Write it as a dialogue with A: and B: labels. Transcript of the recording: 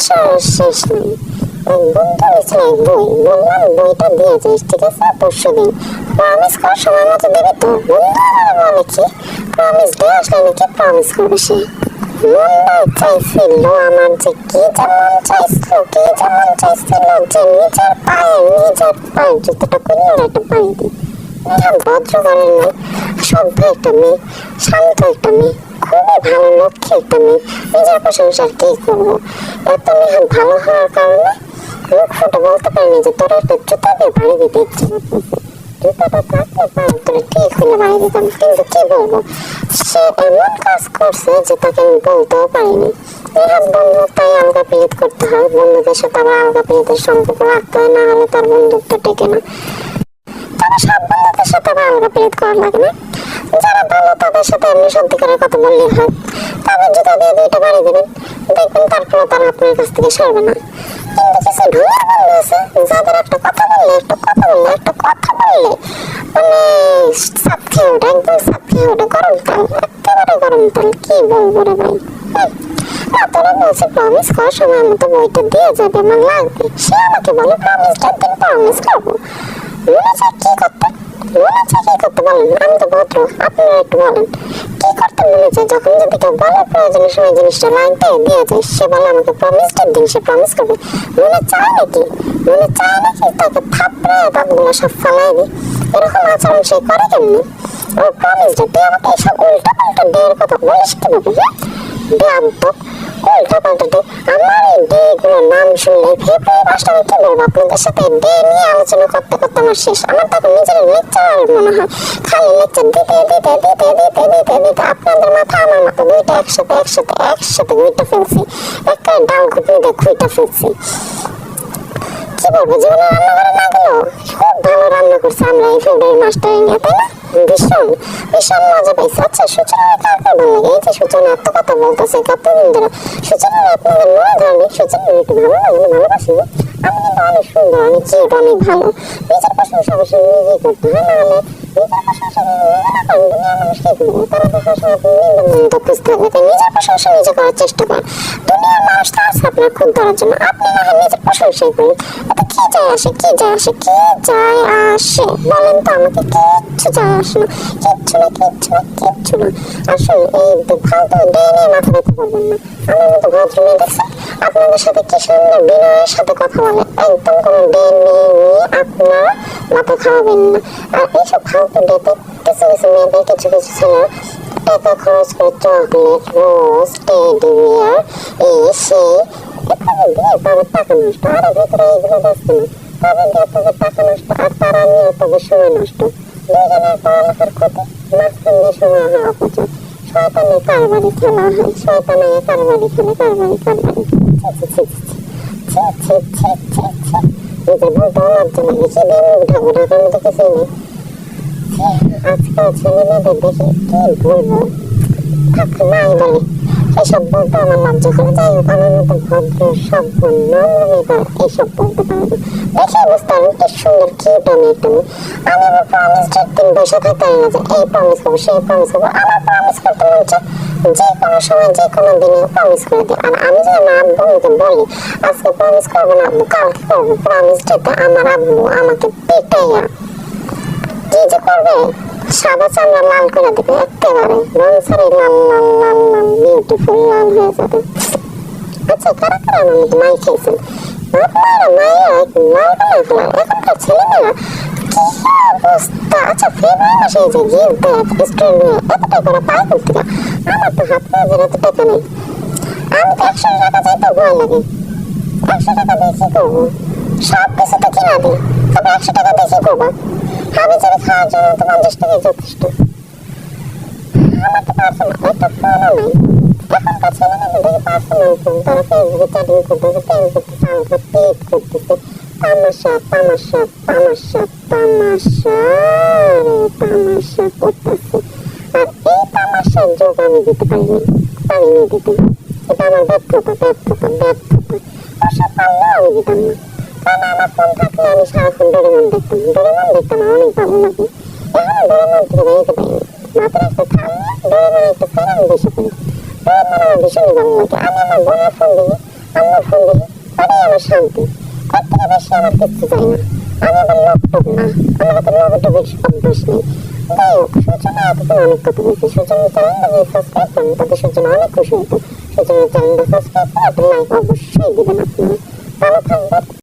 A: আসার শেষ নেই ওই বন্ধু লিখছিল এক বই বললাম বইটা দিয়ে যাস ঠিক আছে? পরশু দিন প্রমিস কর, সময় মতো দেবে তো। বন্ধু আমার বলে আমার যে কি যেমন নিজের পায়ে একটা দিই ভদ্র একটা মেয়ে, শান্ত একটা মেয়ে। খুবই ভালো একটা মেয়ে নিজের প্রশংসা আর কি করব? এত মেয়ে ভালো হওয়ার কারণে মুখ ফুটে বলতে পারিনি যে তোর একটা জুতা দিয়ে বাড়ি দিতে ইচ্ছে জুতাটা থাকলে পায়ে তোরে ঠিক হলে বাড়ি দিতাম কিন্তু কি বলব? সে এমন কাজ করছে যে তাকে আমি বলতেও পারিনি। এর বন্ধু তাই পিরিত করতে হয়। বন্ধুদের সাথে আবার আলগা পিরিতের সম্পর্ক রাখতে হয়, না হলে তার বন্ধুত্ব টেকে না। তবে সব বন্ধুদের সাথে আবার আলগা পিরিত করা লাগে না? যারা ভালো তাদের সাথে এমনি সত্যিকারের কথা বললেই হয়। তাদের জুতা দিয়ে দুইটা বাড়ি দেবেন। দেখবেন তারপরে তারা আপনার কাছ থেকে সরবে না। কিন্তু কিছু ঢুলার বন্ধু আছে, যাদের একটা কথা বললে, একটা কথা বললে, একটা কথা বললে মানে সাপ খেয়ে ওঠে একদম সাপ খেয়ে ওঠে গরম তেল, একেবারে গরম তেল, কি বলব রে ভাই? তোরা বলছে আমার লাগবে। সে আমাকে বলে প্রমিসটা দিন প্রমিস করব। মনে কি করতে? মনে চায় কি করতে বলেন, আমি তো ভদ্র আপনারা একটু বলেন। কি করতে মনে চায় যখন যদি কেউ বলে প্রয়োজনের সময় জিনিসটা লাগবে দিয়ে সে বলে আমাকে প্রমিসটার দিন, সে প্রমিস করবে। মনে চায় নাকি? মনে চায় নাকি? তাকে থাপড়ে দাঁতগুলো সব ফালাই দিই। এরকম আচরণ সে করে কেমনি? ও প্রমিসটা দিয়ে আমাকে এসব উল্টা পাল্টা দেওয়ার কথা বলিস কীভাবে হ্যাঁ? তো উল্টা পাল্টা দে আমার এই ডে গুলোর নাম শুনলে ফেব্রুয়ারি মাসটা আমি কি বলব আপনাদের সাথে? ডে নিয়ে আলোচনা করতে করতে আমার শেষ। আমার তখন নিজের লেকচার মনে হয়। খালি লেকচার দিতে দিতে দিতে দিতে দিতে দিতে আপনাদের মাথা আমার মাথা দুইটা একসাথে একসাথে একসাথে গুইটা ফেলছি। একটা ডাল ঘুটনি রান্না করছে আমরা এই ফেব্রুয়ারি মাসটা তাই না? ভীষণ ভীষণ মজা পাইছি। আচ্ছা সূচনা কার কার ভালো এই যে সূচনা, এত কথা বলতেছে কতদিন ধরে। সূচনা আপনাদের মনে ধরেনি সূচনা একটু ভালো লাগে ভালোবাসি আমি কিন্তু অনেক সুন্দর অনেক চিট অনেক ভালো। নিজের প্রশংসা অবশ্যই নিজেই করতে হয়, না তাই নিজের প্রশংসা নিজে করার চেষ্টা করেন তো আছে আপনার খুব ধরার জন্য। আপনি না হয় নিজের প্রশংসাই করেন। এতে কি যায় আসে, কি যায় আসে, কি যায় আসে? বলেন তো আমাকে, কিচ্ছু যায় আসে না। কিচ্ছু না কিচ্ছু না কিচ্ছু না। আসুন, এই ফালতু ডে নিয়ে মাথা ব্যথা করবেন না। আমার মতো ভদ্র মেয়ে দেখছেন, আপনাদের সাথে কি সুন্দর বিনয়ের সাথে কথা বলে? একদম কোনো ডে নিয়ে আপনারা মাথা খাওয়াবেন না। আর এইসব ফালতু ডেতে কিছু কিছু মেয়েদের কিছু কিছু ছেলে টাকা খরচ করে চকলেট রোজ টেডি বিয়ার এই সে এখানে দিয়ে তাদের টাকা নষ্ট আর ভেতরে এইগুলো দেখছে না তাদের দিয়ে তাদের টাকা নষ্ট আর তারা নিয়ে তাদের সময় নষ্ট দুজনের পড়ালেখার ক্ষতি মাঝখান দিয়ে সময় হয় অপচয় শয়তানে কারবারি খেলা হয় শয়তানে কারবারি খেলে কারবারি কারবারি ছি ছি ছি ছি ছি ছি ছি ছি নিজে বলতে লজ্জা লাগে সে বেমুখ ঢাকু ঢাকার মতো কিছুই নেই আজকাল ছেলে মেয়েদের দেখে কি বলব থাক নাই বলে এসব বলতে আমার লজ্জা করে যাই আমার মতো ভদ্র সভ্য নম্র এইসব বলতে পারে না দেখে বুঝতে আমি কি সুন্দর আমি একটা মেয়ে আমি আমার প্রমিস দিন বসে থাকতে এই প্রমিস করব সেই প্রমিস করব আমার প্রমিস করতে চায় যে কোনো সময় যে কোনো দিনে প্রমিস করে দিই আর আমি যে আমার আব্বুকে বলি আজকে প্রমিস করব না আব্বু কালকে করব প্রমিস ডেটে আমার আব্বু আমাকে পেটাইয়া যে যে করবে, সাদা চামড়া লাল করে দেবে, একেবারে রংসারি লাল লাল লাল লাল বিউটিফুল লাল হয়ে যাবে। আচ্ছা কারা কারা আমার মাই খেয়েছেন? আপনারা মায়েরা লাল বানায় ফেলা এখনকার ছেলেমেয়েরা কি আচ্ছা আমি তো একশো টাকা দিয়ে কি করব? সব কিছু তো কিনা তবে একশো টাকা দিয়ে করব হাবি যাবে খাওয়ার জন্য তো পঞ্চাশ টাকাই যথেষ্ট। আমার তো পার্সোনাল একটা ফোনও নেই। এখনকার ছেলে মেয়েদের দেখে পার্সোনাল তারা ফেসবুকে চ্যাটিং করতেছে প্রেম করতেছে আমাকে পেট করতেছে। তামাশা তামাশা তামাশা তামাশা তামাশা করতেছে। আর এই তামাশার যোগ আমি দিতে পারিনি পারিনি দিতে। এটা আমার ব্যর্থতা ব্যর্থতা ব্যর্থতা। ওসব পারলেও আমি দিতাম না। কারণ আমার ফোন থাকলে আমি সারাক্ষণ ডোরেমন দেখতাম ডোরেমন দেখতাম আমার অনেক ভালো লাগে এখন ডোরেমন থেকে বেরোতে পারি মাত্র একটা থামলে ডোরেমন একটা ফোন বেশি করি ডোরেমন আমার ভীষণই ভালো লাগে আমি আমার বোনের ফোন দিই আমি ফোন দিই ওটাই আমার শান্তি। তার থেকে বেশি আমার কিচ্ছু চাই না। আমি আবার লোক না, আমার হাতে লোক অভ্যাস নেই। যাই হোক, সূচনা এতদিন অনেক কথা বলছি। সূচনা চ্যানেলটা সাবস্ক্রাইব করেন তাতে সূচনা অনেক খুশি হতো সূচনা চ্যানেলটা সাবস্ক্রাইব করে লাইক অবশ্যই দিবেন আপনারা। ভালো থাকবেন।